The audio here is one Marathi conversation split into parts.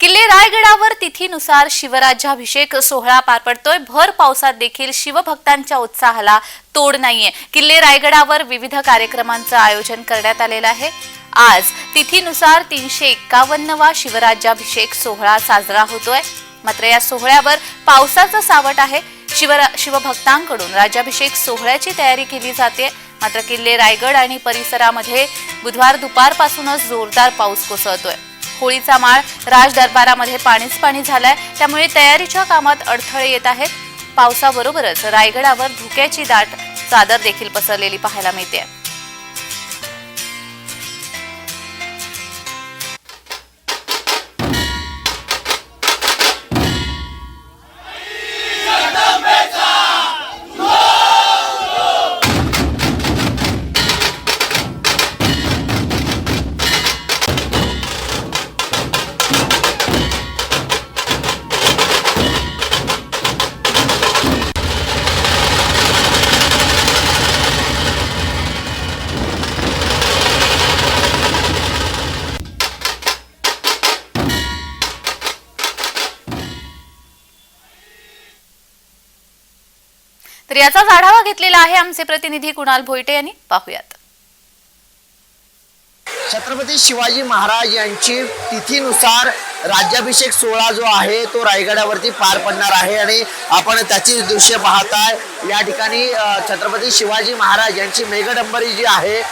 किल्ले रायगडावर तिथीनुसार शिवराज्याभिषेक सोहळा पार पडतोय. भर पावसात देखील शिवभक्तांच्या उत्साहाला तोड नाहीये. किल्ले रायगडावर विविध कार्यक्रमांचं आयोजन करण्यात आलेलं आहे. आज तिथीनुसार तीनशे एक्कावन्नवा शिवराज्याभिषेक सोहळा साजरा होतोय. मात्र या सोहळ्यावर पावसाचं सावट आहे. शिवरा शिवभक्तांकडून राज्याभिषेक सोहळ्याची तयारी केली जाते. मात्र किल्ले रायगड आणि परिसरामध्ये बुधवार दुपारपासूनच जोरदार पाऊस कोसळतोय. होळीचा माळ राज दरबारामध्ये पाणीच पाणी झालाय. त्यामुळे तयारीच्या कामात अडथळे येत आहेत. पावसाबरोबरच रायगडावर धुक्याची दाट चादर देखील पसरलेली पाहायला मिळते. तर याचाच आढावा घेतलेला आहे आमचे प्रतिनिधी कुणाल भोईटे यांनी. पाहूयात. छत्रपती शिवाजी महाराज यांची तिथीनुसार राज्याभिषेक सोहळा जो आहे तो रायगडावरती पार पडणार आहे आणि आपण त्याची दृश्य पाहताय. या ठिकाणी छत्रपती शिवाजी महाराज यांची मेघडंबरी जी आहे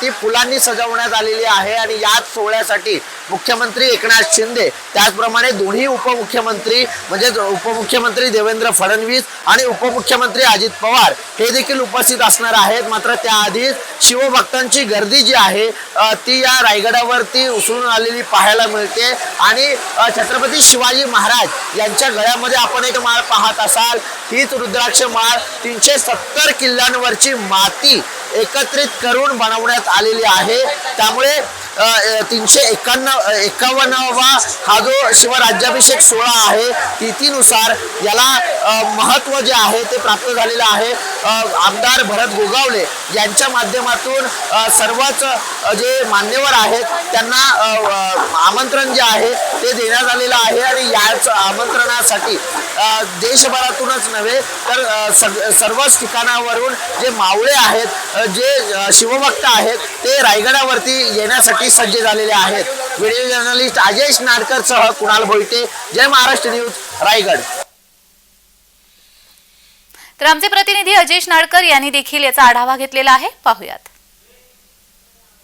ती फुलांनी सजवण्यात आलेली आहे आणि याच सोहळ्यासाठी मुख्यमंत्री एकनाथ शिंदे त्याचप्रमाणे दोन्ही उपमुख्यमंत्री म्हणजे उपमुख्यमंत्री देवेंद्र फडणवीस आणि उपमुख्यमंत्री अजित पवार हे देखील उपस्थित असणार आहेत. मात्र त्याआधीच शिवभक्तांची गर्दी जी आहे ती या रायगडावरती उसळून आलेली पाहायला मिळते. आणि छत्रपती शिवाजी महाराज यांच्या गळ्यामध्ये आपण एक माळ पाहत असाल हीच रुद्राक्ष माळ तीनशे सत्तर किल्ल्यांवरची माती एकत्रित करून बनवण्यात आलेली आहे. त्यामुळे तीनशे एकावन्न एकावन्नावा हा जो शिवराज्याभिषेक सोहळा आहे तिथीनुसार याला महत्त्व जे आहे ते प्राप्त झालेलं आहे. आमदार भरत गोगावले यांच्या माध्यमातून सर्वच जे मान्यवर आहेत त्यांना आमंत्रण जे आहे ते देण्यात आलेलं आहे आणि याच आमंत्रणासाठी देशभरातूनच नव्हे तर सग- सर्वच ठिकाणावरून जे मावळे आहेत जे शिवभक्त आहेत ते रायगडावरती येण्यासाठी सज्ज झालेले आहेत. व्हिडिओ जर्नलिस्ट अजयश नाडकर सह कुणाल भोईटे. जय महाराष्ट्र न्यूज रायगड. तर आमचे प्रतिनिधी अजेश नाडकर यांनी देखील याचा आढावा घेतलेला आहे. पाहूयात.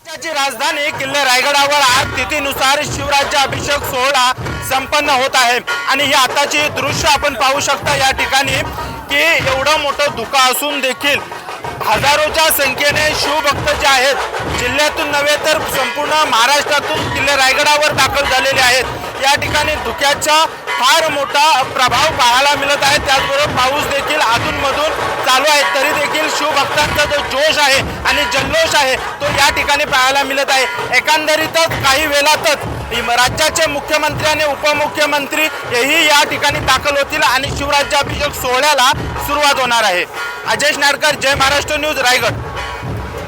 राज्याची राजधानी किल्ले रायगडावर आज तिथीनुसार शिवराज्य अभिषेक सोहळा संपन्न होत आहे. आणि ही आताची दृश्य आपण पाहू शकता या ठिकाणी की एवढं मोठं धुका असून देखील हजारोच्या संख्येने शिवभक्त जे आहेत जिल्ह्यातून नव्हे तर संपूर्ण महाराष्ट्रातून किल्ले रायगडावर दाखल झालेले आहेत. या ठिकाणी धुक्याचा फार मोठा प्रभाव पाहायला मिळत आहे. त्याचबरोबर पाऊस देखील अधूनमधून चालू आहे. तरी देखील शिवभक्तांचा जो जोश आहे आणि जल्लोष आहे तो या ठिकाणी पाहायला मिळत आहे. एकंदरीतच काही वेळातच राज्याचे मुख्यमंत्री आणि उपमुख्यमंत्री हेही या ठिकाणी दाखल होतील आणि शिवराज्याभिषेक सोहळ्याला सुरुवात होणार आहे. अजय नाडकर जय महाराष्ट्र न्यूज रायगड.